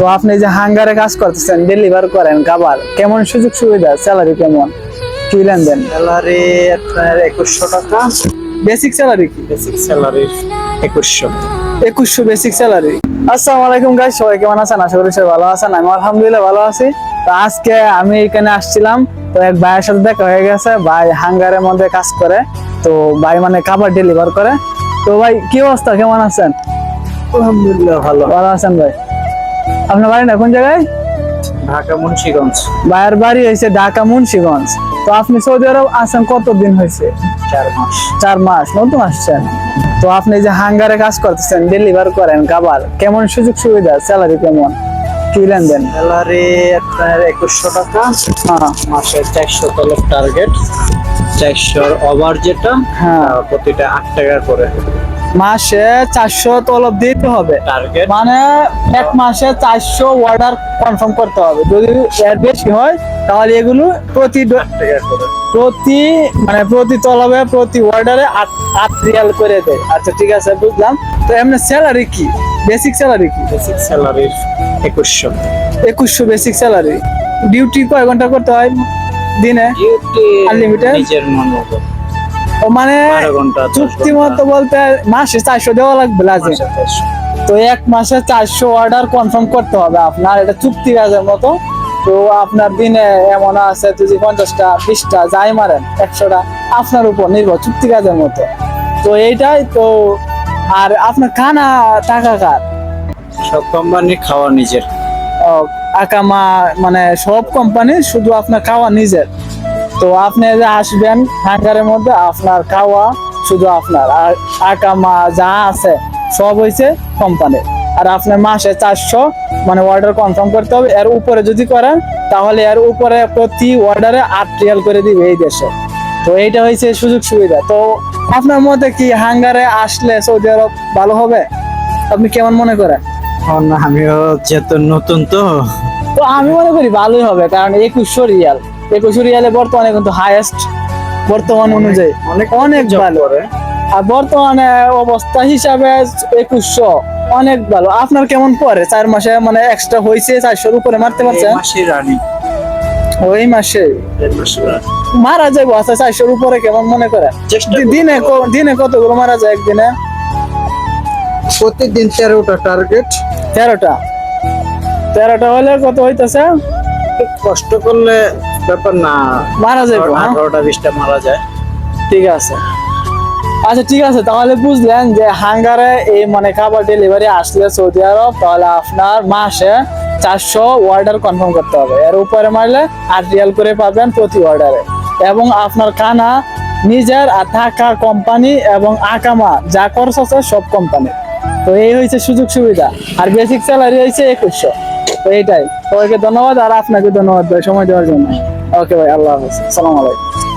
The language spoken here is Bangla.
তো আপনি যে হাঙ্গারে কাজ করতেছেন ডেলিভার করেন খাবার কেমন সুযোগ সুবিধা? স্যালারি কেমন? কি লেনদেন? স্যালারি আপনার একুশশো টাকা। বেসিক স্যালারি কি? বেসিক স্যালারি একুশশো। একুশশো বেসিক স্যালারি আসসালামু আলাইকুম গাইস সবাই কেমন আছেন? আশা করি সবাই ভালো আছেন আমি আলহামদুলিল্লাহ ভালো আছি। তো আজকে আমি এখানে আসছিলাম তো এক ভাইয়ের সাথে দেখা হয়ে গেছে ভাই হাঙ্গারের মধ্যে কাজ করে তো ভাই মানে খাবার ডেলিভার করে। তো ভাই কি অবস্থা? কেমন আছেন? আলহামদুলিল্লাহ ভালো। ভালো আছেন ভাই? আপনার বাড়ি না কোন জায়গায়? ঢাকা মুন্সিগঞ্জ। ভাইয়ের বাড়ি হয়েছে ঢাকা মুন্সিগঞ্জ। তো আপনি সৌদি আরব আছেন কতদিন হয়েছে চার মাস। চার মাস নতুন আসছেন। তো আপনি যে হাঙ্গারে কাজ করতেছেন ডেলিভার করেন খাবার কেমন সুযোগ সুবিধা? স্যালারি কেমন? কি লেনদেন? স্যালারি আপনার একুশশো টাকা। হ্যাঁ। মাসে চারশো তলব টার্গেট চারশোর ওভার যেটা হ্যাঁ। প্রতিটা আট টাকা করে। মাসে চারশো তলব দিতে হবে। মানে এক মাসে চারশো অর্ডার কনফার্ম করতে হবে। যদি এর বেশি হয় তাহলে এগুলো প্রতি প্রতি মানে প্রতি তলবে প্রতি অর্ডারে আট আট রিয়াল করে দেয়। আচ্ছা ঠিক আছে বুঝলাম। তো এমনি স্যালারি কি? বেসিক স্যালারি কি? বেসিক স্যালারি একুশশো। একুশশো বেসিক স্যালারি ডিউটি কয় ঘণ্টা করতে হয় দিনে? আনলিমিটেড নিজের মন মতো মানে ঘণ্টা দশ চুক্তি মতো বলতে মাসে চারশো দেওয়া লাগবে লাজে। মাসে তো এক মাসে চারশো অর্ডার কনফার্ম করতে হবে আপনার এটা চুক্তি কাজের মতো। তো আপনার দিনে এমন আছে যদি পঞ্চাশটা বিশটা যাই মারেন একশোটা আপনার উপর নির্ভর চুক্তি কাজের মতো। তো এইটাই তো আর আপনার খানা টাকা কার? সব কোম্পানি খাওয়া নিজের। ও, আকামা মানে সব কোম্পানি শুধু আপনার খাওয়া নিজের। তো আপনি যে আসবেন হাঙ্গারের মধ্যে আপনার খাওয়া শুধু আপনার। আর আকামা যা আছে সব হয়েছে কোম্পানির আর আপনার মাসে চারশো মানে অর্ডার কনফার্ম করতে হবে। এর উপরে যদি করেন তাহলে এর উপরে প্রতি অর্ডারে আট রিয়াল করে দিবে এই দেশে। তো এইটা হয়েছে সুযোগ সুবিধা। তো আপনার মতে কি হাঙ্গারে আসলে সৌদি আরব ভালো হবে? আপনি কেমন মনে করেন? আমিও যেহেতু নতুন তো। তো আমি মনে করি ভালোই হবে কারণ একুশশো রিয়াল। একুশশো রিয়ালে বর্তমানে কিন্তু হাইয়েস্ট বর্তমান অনুযায়ী। অনেক অনেক ভালো আর বর্তমানে অবস্থা হিসাবে একুশশো অনেক ভালো। আপনার কেমন পরে? চার মাসে মানে এক্সট্রা হয়েছে চারশোর উপরে মারতে পারছেন? ওই মাসে। মারা যাব আচ্ছা চারশোর উপরে কেমন মনে করে দিনে ক- দিনে কতগুলো মারা যায় একদিনে? প্রতিদিন তেরোটা টার্গেট তেরোটা। তেরোটা হলে কত হইতেছে? কষ্ট করলে ব্যাপার না। মারা যাব হ্যাঁ? আঠারোটা বিশটা মারা যায়। ঠিক আছে। আচ্ছা ঠিক আছে তাহলে বুঝলেন যে হাঙ্গারে এই মানে খাবার ডেলিভারি আসলে সৌদি আরব তাহলে আপনার মাসে চারশো অর্ডার কনফার্ম করতে হবে। এর উপরে মারলে আট রিয়াল করে পাবেন প্রতি অর্ডারে এবং আপনার খানা নিজের আর থাকা কোম্পানি এবং আকামা যা খরচ আছে সব কোম্পানি তো এই হয়েছে সুযোগ সুবিধা। আর বেসিক স্যালারি হয়েছে একুশশো। তো এইটাই। সবাইকে ধন্যবাদ আর আপনাকে ধন্যবাদ সময় দেওয়ার জন্য। ওকে ভাই আল্লাহ হাফিজ। সালাম আলাইকুম।